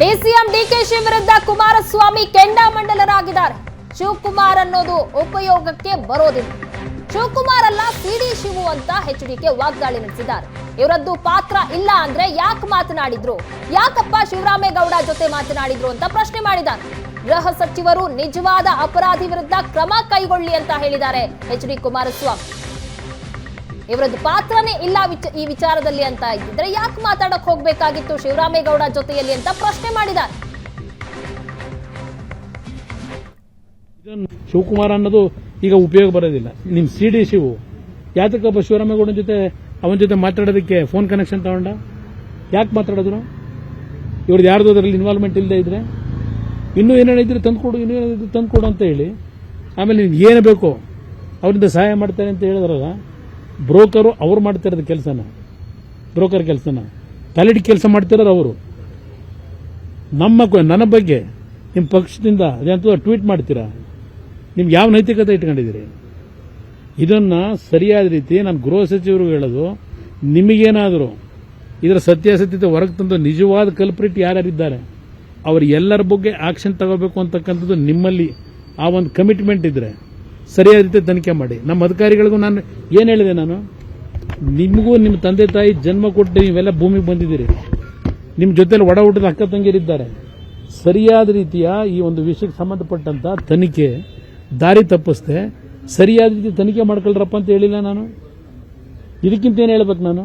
DCM DKShi ವಿರುದ್ಧ ಕುಮಾರಸ್ವಾಮಿ ಕೆಂಡಾಮಂಡಲರಾಗಿದ್ದಾರೆ ಶಿವಕುಮಾರ್ ಅನ್ನೋದು ಉಪಯೋಗಕ್ಕೆ ಬರೋದಿಲ್ಲ. ಶಿವಕುಮಾರ್ ಅಲ್ಲ ಸಿಡಿ ಶಿವು ಅಂತ ಎಚ್ಡಿಕೆ ವಾಗ್ದಾಳಿ ನಡೆಸಿದ್ದಾರೆ. ಇವರದ್ದು ಪಾತ್ರ ಇಲ್ಲ ಅಂದ್ರೆ ಯಾಕೆ ಮಾತನಾಡಿದ್ರು? ಯಾಕಪ್ಪ ಶಿವರಾಮೇಗೌಡ ಜೊತೆ ಮಾತನಾಡಿದ್ರು ಅಂತ ಪ್ರಶ್ನೆ ಮಾಡಿದ್ದಾರೆ. ಗೃಹ ಸಚಿವರು ನಿಜವಾದ ಅಪರಾಧಿ ವಿರುದ್ಧ ಕ್ರಮ ಕೈಗೊಳ್ಳಿ ಅಂತ ಹೇಳಿದ್ದಾರೆ ಎಚ್ ಡಿ ಕುಮಾರಸ್ವಾಮಿ. ಇವರದ್ದು ಪಾತ್ರನೇ ಇಲ್ಲ ಈ ವಿಚಾರದಲ್ಲಿ ಅಂತ ಇದ್ರೆ ಯಾಕೆ ಮಾತಾಡಕ್ ಹೋಗ್ಬೇಕಾಗಿತ್ತು? ಶಿವರಾಮೇಗೌಡ ಜೊತೆಯಲ್ಲಿ ಅಂತ ಪ್ರಶ್ನೆ ಮಾಡಿದ್ದಾರೆ. ಶಿವಕುಮಾರ್ ಅನ್ನೋದು ಈಗ ಉಪಯೋಗ ಬರೋದಿಲ್ಲ. ನಿಮ್ ಸಿ ಡಿ ಶಿವು. ಯಾತಕ್ಕಪ್ಪ ಶಿವರಾಮೇಗೌಡನ ಜೊತೆ, ಅವನ ಜೊತೆ ಮಾತಾಡೋದಕ್ಕೆ ಫೋನ್ ಕನೆಕ್ಷನ್ ತಗೊಂಡ? ಯಾಕೆ ಮಾತಾಡಿದ್ರು ಇವ್ರದ್ದು ಯಾರ್ದು ಅದರಲ್ಲಿ ಇನ್ವಾಲ್ವ್ಮೆಂಟ್ ಇಲ್ಲದೆ ಇದ್ರೆ? ಇನ್ನೂ ಏನೇನಿದ್ರೆ ತಂದ್ಕೊಡು, ಇನ್ನೂ ಏನಾದ್ರು ತಂದ್ಕೊಡು ಅಂತ ಹೇಳಿ. ಆಮೇಲೆ ಏನು ಬೇಕೋ, ಅವರಿಂದ ಸಹಾಯ ಮಾಡ್ತಾರೆ ಅಂತ ಹೇಳಿದ್ರಲ್ಲ ಬ್ರೋಕರು ಅವ್ರು ಮಾಡ್ತಿರೋದು ಕೆಲಸನ. ಬ್ರೋಕರ್ ಕೆಲಸನ. ತಲೆಡಿ ಕೆಲಸ ಮಾಡ್ತಿರೋರು ಅವರು. ನಮ್ಮ ನನ್ನ ಬಗ್ಗೆ ನಿಮ್ಮ ಪಕ್ಷದಿಂದ ಅದಂತೂ ಟ್ವೀಟ್ ಮಾಡ್ತೀರಾ? ನಿಮ್ಗೆ ಯಾವ ನೈತಿಕತೆ ಇಟ್ಕೊಂಡಿದ್ದೀರಿ? ಇದನ್ನು ಸರಿಯಾದ ರೀತಿ ನಾನು ಗೃಹ ಸಚಿವರು ಹೇಳೋದು, ನಿಮಗೇನಾದರೂ ಇದರ ಸತ್ಯಾಸತ್ಯತೆ ಹೊರಗೆ ತಂದು ನಿಜವಾದ ಕಲ್ಪ್ರಿಟ್ ಯಾರ್ಯಾರಿದ್ದಾರೆ? ಅವರು ಎಲ್ಲರ ಬಗ್ಗೆ ಆಕ್ಷನ್ ತಗೋಬೇಕು ಅಂತಕ್ಕಂಥದ್ದು ನಿಮ್ಮಲ್ಲಿ ಆ ಒಂದು ಕಮಿಟ್ಮೆಂಟ್ ಇದ್ರೆ. ಸರಿಯಾದ ರೀತಿ ತನಿಖೆ ಮಾಡಿ. ನಮ್ಮ ಅಧಿಕಾರಿಗಳಿಗೂ ನಾನು ಏನು ಹೇಳಿದೆ ನಾನು? ನಿಮಗೂ ನಿಮ್ಮ ತಂದೆ ತಾಯಿ ಜನ್ಮ ಕೊಟ್ಟು ನೀವೆಲ್ಲ ಭೂಮಿಗೆ ಬಂದಿದ್ದೀರಿ. ನಿಮ್ಮ ಜೊತೆಲಿ ಒಡ ಹುಟ್ಟಿದ ಅಕ್ಕ ತಂಗಿರಿದ್ದಾರೆ ಸರಿಯಾದ ರೀತಿಯ ಈ ಒಂದು ವಿಷಯಕ್ಕೆ ಸಂಬಂಧಪಟ್ಟಂತ ತನಿಖೆ, ದಾರಿ ತಪ್ಪಿಸ್ದೆ ಸರಿಯಾದ ರೀತಿ ತನಿಖೆ ಮಾಡ್ಕೊಳ್ರಪ್ಪ ಅಂತ ಹೇಳಿಲ್ಲ ನಾನು. ಇದಕ್ಕಿಂತ ಏನು ಹೇಳ್ಬೇಕು ನಾನು?